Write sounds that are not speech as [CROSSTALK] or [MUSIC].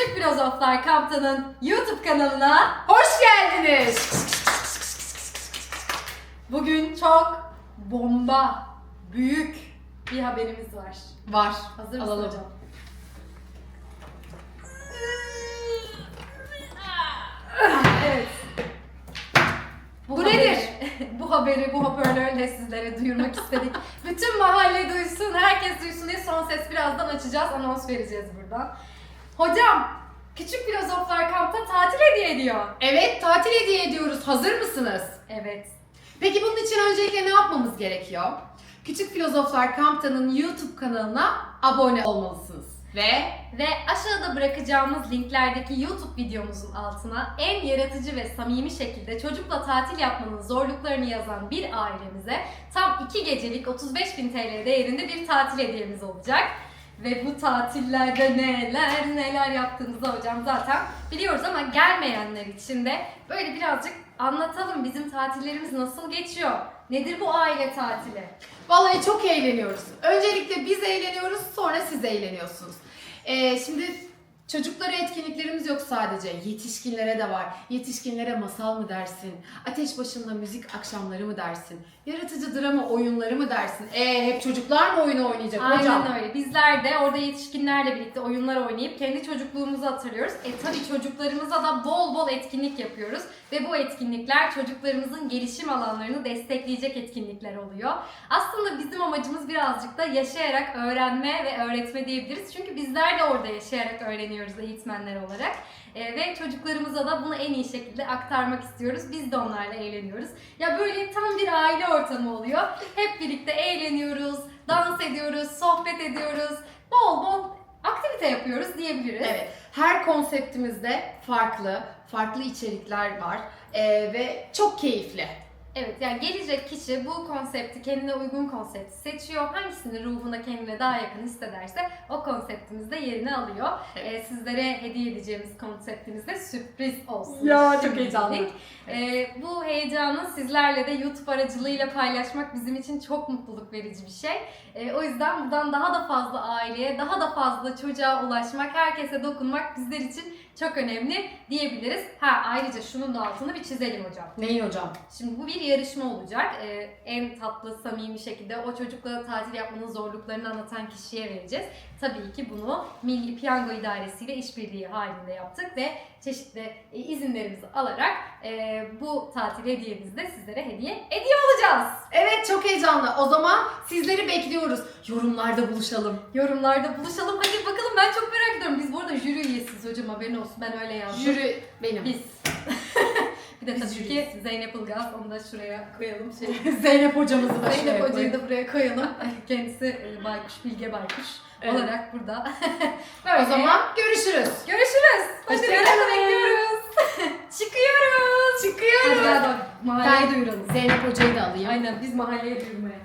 Küçük Filozoflar Kampı'nın YouTube kanalına Hoş geldiniz. bugün çok bomba, büyük bir haberimiz var. Var. Hazır mısın Alalım. hocam? Evet. Bu nedir? [LAUGHS] bu haberi bu hoparlörle sizlere duyurmak istedik. Bütün mahalle duysun, herkes duysun diye son ses birazdan açacağız, anons vereceğiz buradan. Hocam, Küçük Filozoflar Kamp'ta tatil hediye ediyor. Evet tatil hediye ediyoruz. Hazır mısınız? Evet. Peki bunun için öncelikle ne yapmamız gerekiyor? Küçük Filozoflar Kampta'nın YouTube kanalına abone olmalısınız. Ve Ve aşağıda bırakacağımız linklerdeki YouTube videomuzun altına en yaratıcı ve samimi şekilde çocukla tatil yapmanın zorluklarını yazan bir ailemize tam 2 gecelik 35.000 TL değerinde bir tatil hediyemiz olacak. Ve bu tatillerde neler neler yaptığımızı hocam zaten biliyoruz ama gelmeyenler için de böyle birazcık anlatalım bizim tatillerimiz nasıl geçiyor? Nedir bu aile tatili? vallahi çok eğleniyoruz. Öncelikle biz eğleniyoruz sonra siz eğleniyorsunuz. Ee, şimdi çocuklara etkinliklerimiz yok sadece. Yetişkinlere de var. Yetişkinlere masal mı dersin? Ateş başında müzik akşamları mı dersin? Yaratıcı drama oyunları mı dersin? Ee, hep çocuklar mı oyunu oynayacak hocam? Aynen öyle. Bizler de orada yetişkinlerle birlikte oyunlar oynayıp kendi çocukluğumuzu hatırlıyoruz. E tabii çocuklarımıza da bol bol etkinlik yapıyoruz. Ve bu etkinlikler çocuklarımızın gelişim alanlarını destekleyecek etkinlikler oluyor. Aslında bizim amacımız birazcık da yaşayarak öğrenme ve öğretme diyebiliriz. Çünkü bizler de orada yaşayarak öğreniyoruz eğitmenler olarak. E, ve çocuklarımıza da bunu en iyi şekilde aktarmak istiyoruz. Biz de onlarla eğleniyoruz. Ya böyle tam bir aile ortamı oluyor. Hep birlikte eğleniyoruz, dans ediyoruz, sohbet ediyoruz. Bol bol aktivite yapıyoruz diyebiliriz. Evet. Her konseptimizde farklı, farklı içerikler var Ee, ve çok keyifli. Evet yani gelecek kişi bu konsepti kendine uygun konsepti seçiyor. Hangisini ruhuna kendine daha yakın hissederse o konseptimizde yerini alıyor. Evet. Ee, sizlere hediye edeceğimiz konseptimizde sürpriz olsun. Ya, çok heyecanlı. Ee, bu heyecanı sizlerle de YouTube aracılığıyla paylaşmak bizim için çok mutluluk verici bir şey. Ee, o yüzden buradan daha da fazla aileye, daha da fazla çocuğa ulaşmak, herkese dokunmak bizler için çok önemli diyebiliriz. Ha ayrıca şunun da altını bir çizelim hocam. Neyin hocam? Şimdi bu bir yarışma olacak. Ee, en tatlı, samimi şekilde o çocukla tatil yapmanın zorluklarını anlatan kişiye vereceğiz. Tabii ki bunu Milli Piyango İdaresi ile işbirliği halinde yaptık ve çeşitli e, izinlerimizi alarak e, bu tatil hediyemizi de sizlere hediye ediyor olacağız. Evet çok heyecanlı. O zaman sizleri bekliyoruz. Yorumlarda buluşalım. Yorumlarda buluşalım. Hadi bakalım ben çok merak ediyorum. Biz bu arada jüri üyesiyiz hocam haberin olsun. Ben öyle yazdım. Jüri benim. Biz. [LAUGHS] bir de tabii ki Zeynep Ilgaz. Onu da şuraya koyalım. Şey, [LAUGHS] Zeynep hocamızı da Zeynep şuraya Hoca'yı da buraya koyalım. [LAUGHS] Kendisi e, Baykuş, Bilge Baykuş Evet. olarak burada. O zaman görüşürüz. görüşürüz. Hadi Hoşçakalın. bekliyoruz. Çıkıyoruz. Hadi Çıkıyoruz. gel bak mahalleye duyuralım. Zeynep hocayı da alayım. Aynen biz mahalleye duyurmaya.